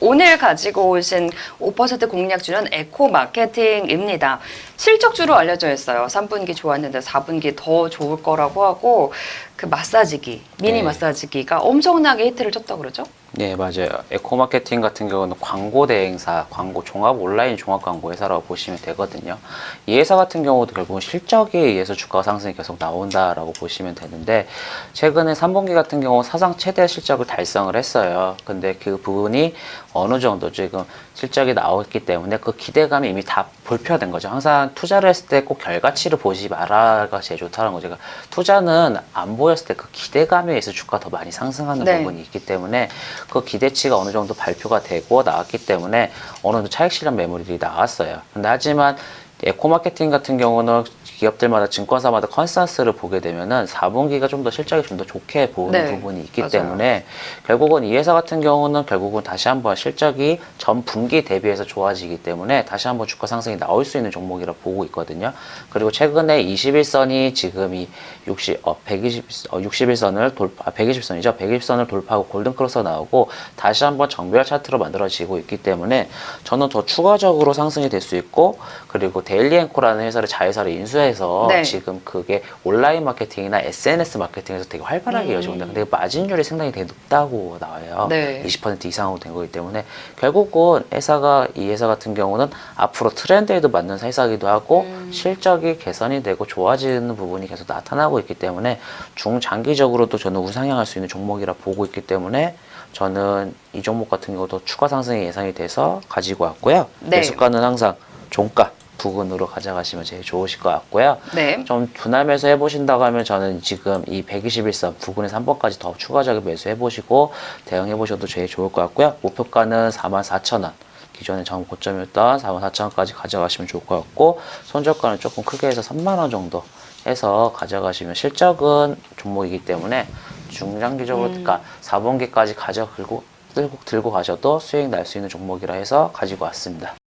오늘 가지고 오신 5% 공략 주는 에코 마케팅입니다. 실적주로 알려져 있어요. 3분기 좋았는데 4분기 더 좋을 거라고 하고 그 마사지기, 미니 네. 마사지기가 엄청나게 히트를 쳤다고 그러죠? 네, 맞아요. 에코마케팅 같은 경우는 광고 대행사, 광고 종합 온라인 종합 광고 회사라고 보시면 되거든요. 이 회사 같은 경우도 결국은 실적에 의해서 주가 상승이 계속 나온다라고 보시면 되는데 최근에 3분기 같은 경우 사상 최대 실적을 달성을 했어요. 근데 그 부분이 어느 정도 지금 실적이 나왔기 때문에 그 기대감이 이미 다 볼표된 거죠. 항상 투자를 했을 때 꼭 결과치를 보지 말아가 제일 좋다는 거죠. 그러니까 투자는 안 보였을 때 그 기대감에 의해서 주가 더 많이 상승하는 네. 부분이 있기 때문에 그 기대치가 어느 정도 발표가 되고 나왔기 때문에 어느 정도 차익 실현 매물들이 나왔어요. 근데 하지만 에코마케팅 같은 경우는 기업들마다 증권사마다 컨센서스를 보게 되면은 4분기가 좀 더 실적이 좀 더 좋게 보이는 네, 부분이 있기 맞아요. 때문에 결국은 이 회사 같은 경우는 결국은 다시 한번 실적이 전 분기 대비해서 좋아지기 때문에 다시 한번 주가 상승이 나올 수 있는 종목이라 보고 있거든요. 그리고 최근에 21선이 지금 이 60, 어, 120, 어, 61선을 돌파, 아, 120선이죠. 120선을 돌파하고 골든크로스 나오고 다시 한번 정별 차트로 만들어지고 있기 때문에 저는 더 추가적으로 상승이 될 수 있고 그리고 데일리앤코라는 회사를 자회사를 인수해 서 네. 지금 그게 온라인 마케팅이나 SNS 마케팅에서 되게 활발하게 이어지고 있는데 근데 마진율이 상당히 되게 높다고 나와요. 네. 20% 이상으로 된 거기 때문에 결국은 회사가 이 회사 같은 경우는 앞으로 트렌드에도 맞는 회사기도 하고 실적이 개선이 되고 좋아지는 부분이 계속 나타나고 있기 때문에 중장기적으로도 저는 우상향할 수 있는 종목이라 보고 있기 때문에 저는 이 종목 같은 경우도 추가 상승이 예상이 돼서 가지고 왔고요. 네. 매수가는 항상 종가 부근으로 가져가시면 제일 좋으실 것 같고요. 네. 좀 분할 매수 해보신다고 하면 저는 지금 이 121선 부근에서 한 번까지 더 추가적인 매수 해보시고 대응해 보셔도 제일 좋을 것 같고요. 목표가는 44,000원. 기존에 전 고점이었던 44,000원까지 가져가시면 좋을 것 같고 손절가는 조금 크게 해서 3만 원 정도 해서 가져가시면 실적은 종목이기 때문에 중장기적으로 그러니까 4분기까지 가져 들고 들고 들고 가셔도 수익 날 수 있는 종목이라 해서 가지고 왔습니다.